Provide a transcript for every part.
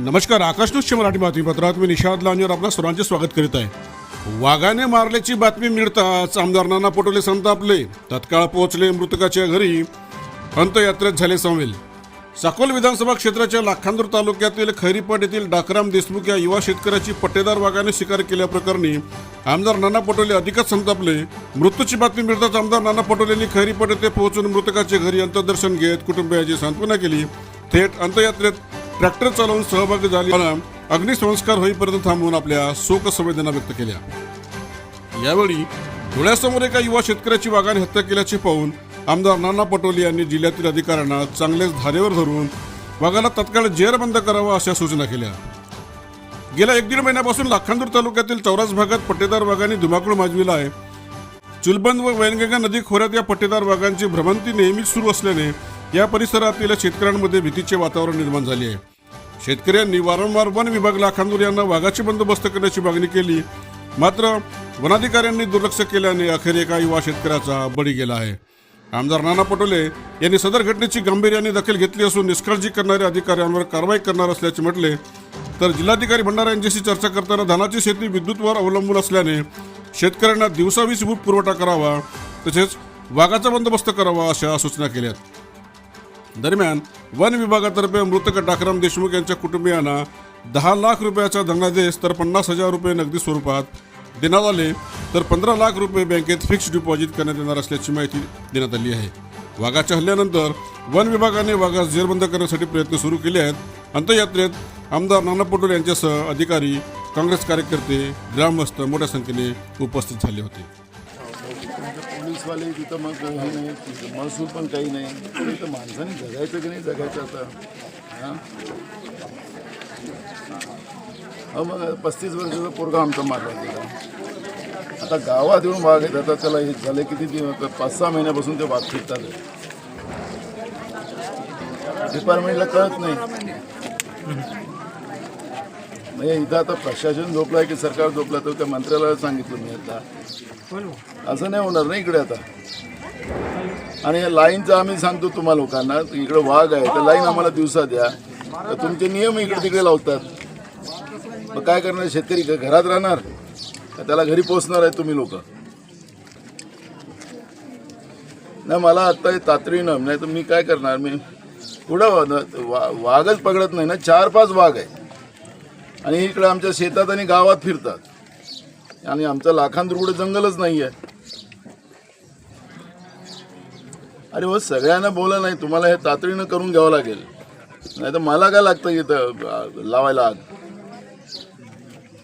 नमस्कार आकाश न्यूजच्या मराठी बातमीपत्रात मी निषाद लांजेवर आपल्या सर्वांचे स्वागत करीत आहे. वाघाने मारल्याची बातमी मिळताच आमदार नाना पटोले संतापले तत्काळ पोहोचले मृतकाच्या घरी. अंतयात्रेत झाले सामील साकोल विधानसभा क्षेत्राच्या लाखांदूर तालुक्यातील खैरीपट येथील डाकराम देशमुख या युवा शेतकऱ्याची पट्टेदार वाघाने शिकार केल्याप्रकरणी आमदार नाना पटोले अधिकच संतापले मृत्यूची बातमी मिळताच आमदार नाना पटोलेंनी खैरीपट येथे पोहोचून मृतकाचे घरी अंत्यदर्शन घेत कुटुंबियाची सांत्वना केली. थेट अंत्ययात्रेत ट्रॅक्टर चालवून सहभागी झाले. अग्निसंस्कार होईपर्यंत थांबवून आपल्या शोक संवेदना व्यक्त केल्या. यावेळी डोळ्यासमोर एका युवा शेतकऱ्याची वाघाने हत्या केल्याचे पाहून आमदार नाना पटोले यांनी जिल्ह्यातील अधिकाऱ्यांना चांगलेच धारेवर धरून वाघाला तत्काळ जेरबंद करावा अशा सूचना केल्या. गेल्या एक दीड महिन्यापासून लाखांदूर तालुक्यातील चौरास भागात पट्टेदार वाघांनी धुमाकूळ माजविला आहे. चुलबंद व वैनगंगा नदी खोऱ्यात या पट्टेदार वाघांची भ्रमंती नेहमीच सुरू असल्याने या परिसरातील शेतकऱ्यांमध्ये भीतीचे वातावरण निर्माण झाले आहे. शेतकऱ्यांनी वारंवार वन विभागला खांदूर यांना वाघाची बंदोबस्त करण्याची मागणी केली. मात्र वनाधिकाऱ्यांनी दुर्लक्ष केल्याने अखेर एका युवा शेतकऱ्याचा बळी गेला आहे. आमदार नाना पटोले यांनी सदर घटनेची गांभीर्याने दखल घेतली असून निष्काळजी करणाऱ्या अधिकाऱ्यांवर कारवाई करणार असल्याचे म्हटले. तर जिल्हाधिकारी भंडारा यांच्याशी चर्चा करताना धानाची शेती विद्युतवर अवलंबून असल्याने शेतकऱ्यांना दिवसावीस वीज पुरवठा करावा तसेच वाघाचा बंदोबस्त करावा अशा सूचना केल्यात. दरम्यान वन विभागातर्फे मृतक डाकराम देशमुख यांच्या कुटुंबियांना दहा लाख रुपयाचा धनादेश तर पन्नास हजार रुपये नगदी स्वरूपात देण्यात आले तर पंधरा लाख रुपये बँकेत फिक्स्ड डिपॉझिट करण्यात येणार असल्याची माहिती देण्यात आली आहे. वाघाच्या हल्ल्यानंतर वन विभागाने वाघास जेरबंद करण्यासाठी प्रयत्न सुरू केले आहेत. अंतयात्रेत आमदार नाना पटोले यांच्यासह अधिकारी काँग्रेस कार्यकर्ते ग्रामस्थ मोठ्या संख्येने उपस्थित झाले होते. पोलीसवाले तिथं मग हे नाही तिथं महसूल पण काही नाही. तिथं माणसाने जगायचं की नाही जगायचं आता? हां? मग पस्तीस वर्षाचा पोरगा आमचा मारला गेला. आता गावात येऊन वाघ येत आता त्याला हे झाले किती दिवस पाच सहा महिन्यापासून ते वाघ फिरतात. डिपार्टमेंटला कळत नाही. म्हणजे इथं आता प्रशासन झोपलाय की सरकार झोपलं तर त्या मंत्र्याला सांगितलं मी आता असं नाही होणार नाही इकडे आता. आणि या लाईनचं आम्ही सांगतो तुम्हा लोकांना इकडे वाघ आहे तर लाईन आम्हाला दिवसा द्या. तर तुमचे नियम इकडे तिकडे लावतात. मग काय करणार शेतकरी? घरात राहणार? का त्याला घरी पोचणार आहे तुम्ही लोक? नाही मला आत्ता हे तातडीनं नाही तर मी काय करणार? मी पुढं वा- वा- वाघच पकडत नाही ना चार पाच वाघ आहे. आणि इकडे आमच्या शेतात आणि गावात फिरतात. आणि आमचं लाखांत रुपये जंगलच नाही आहे अरे हो सगळ्यांना बोला नाही तुम्हाला हे तातडीनं करून घ्यावं लागेल. नाही तर मला काय लागतं इथं लावायला आग?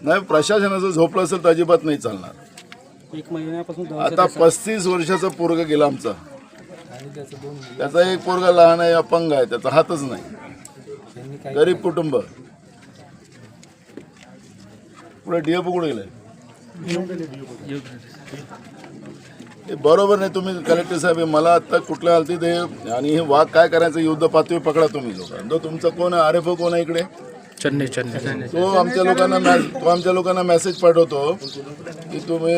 नाही प्रशासनाचं झोपलं असेल तर अजिबात नाही चालणार. एक महिन्यापासून आता पस्तीस वर्षाचा पोरगा गेला आमचा. त्याचा एक पोरगा लहान आहे अपंग आहे त्याचा हातच नाही. गरीब कुटुंब. पुढे डीएफ कुठे गेलाय हे बरोबर नाही तुम्ही कलेक्टर साहेब मला आता कुठल्या हालतीत हे आणि हे वाघ काय करायचं युद्ध पातळी पकडा तुम्ही लोक. तो तुमचा कोण आर एफ कोण आहे इकडे? चन्ने चन्ने तो आमच्या लोकांना तो आमच्या लोकांना मेसेज पाठवतो की तुम्ही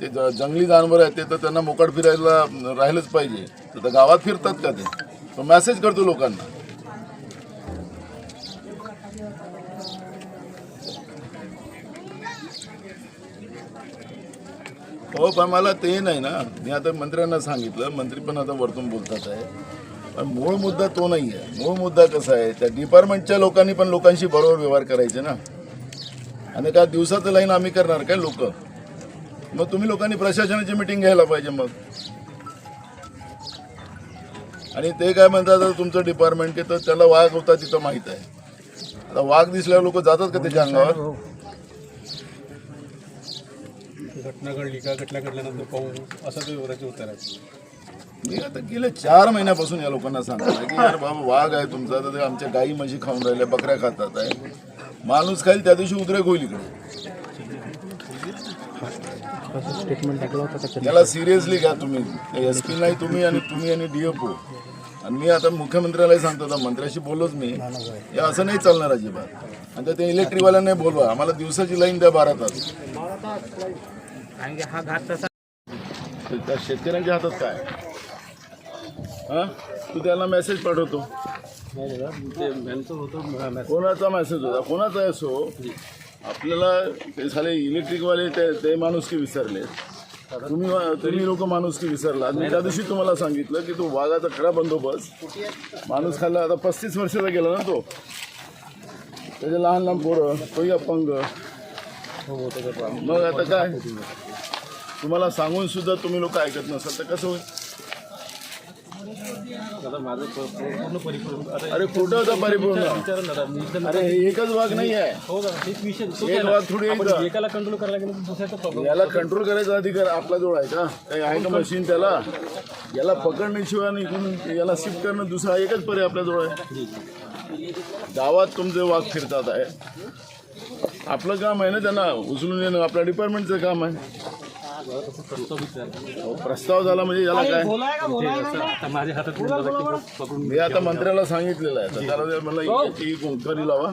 ते जंगली जानवर आहेत ते तर त्यांना मोकाट फिरायला राहिलंच पाहिजे. तर गावात फिरतात का ते? तो मेसेज करतो लोकांना. हो पण मला ते नाही ना. मी आता मंत्र्यांना सांगितलं. मंत्री पण आता वरतून बोलतात आहे. पण मूळ मुद्दा तो नाही आहे. मूळ मुद्दा कसा आहे? त्या डिपार्टमेंटच्या लोकांनी पण लोकांशी बरोबर व्यवहार करायचे ना. आणि त्या दिवसाचं लाईन आम्ही करणार काय लोक? मग तुम्ही लोकांनी प्रशासनाची मिटिंग घ्यायला पाहिजे मग. आणि ते काय म्हणतात तुमचं डिपार्टमेंट की तर त्याला वाघ होता तिथं माहीत आहे. आता वाघ दिसल्यावर लोक जातात का त्याच्या अंगावर? घटना घडली का? घटना घडल्यानंतर पाहू. असं ते वराचे उत्तर आहे मी आता गेल्या चार महिन्यापासून या लोकांना सांगतो की यार बाबा वाघ आहे तुमचा तर ते आमच्या गाई म्हशी खाऊन राहिल्या बकऱ्या खातात आहे. माणूस खाईल त्या दिवशी उद्रेक होईल इकडे. स्टेटमेंट टाकला होता का सिरियसली घ्या तुम्ही. एस पी नाही तुम्ही आणि तुम्ही आणि डीएफओ आणि मी आता मुख्यमंत्र्यालाही सांगतो आता मंत्र्याशी बोललोच मी. हे असं नाही चालणार अजिबात. आणि ते इलेक्ट्रिकवाल्यांना बोलवा. आम्हाला दिवसाची लाईन द्या बारा तास. हा घात तसा त्या शेतकऱ्यांच्या हातात काय? हा? तू त्याला मेसेज पाठवतो. कोणाचा मेसेज होता? कोणाचा असो आपल्याला ते झाले इलेक्ट्रिकवाले ते ते माणूस की विसरले. तुम्ही तुम्ही लोक माणूस की विसरला. मी त्या दिवशी तुम्हाला सांगितलं की तो वाघाचा खरा बंदोबस्त. माणूस खाल्ला. आता पस्तीस वर्षाचा गेला ना तो. त्याचे लहान लहान पोरं तोही अपंग मग आता काय? तुम्हाला सांगून सुद्धा तुम्ही लोक ऐकत नसाल तर कसं होईल? अरे कुठं होता परिपूर्ण. अरे हे एकच वाघ नाही आहे. एक वाघ थोडी? एकाला कंट्रोल करायला गेलं तर दुसऱ्याचा प्रॉब्लेम याला कंट्रोल करायचा अधिकार आपल्याजवळ आहे का? काही आहे का मशीन त्याला? याला पकडण्याशिवाय आणि इकडून याला शिफ्ट करणं दुसरा एकच पर्याय आपल्याजवळ आहे. गावात तुमचे वाघ फिरतात आहे. आपलं काम आहे ना त्यांना उचलून येणं आपल्या डिपार्टमेंटचं काम आहे. अहो, प्रस्ताव झाला म्हणजे याला काय? माझ्या हातात मी आता मंत्र्याला सांगितलेलं आहे. त्याला मला करी लावा.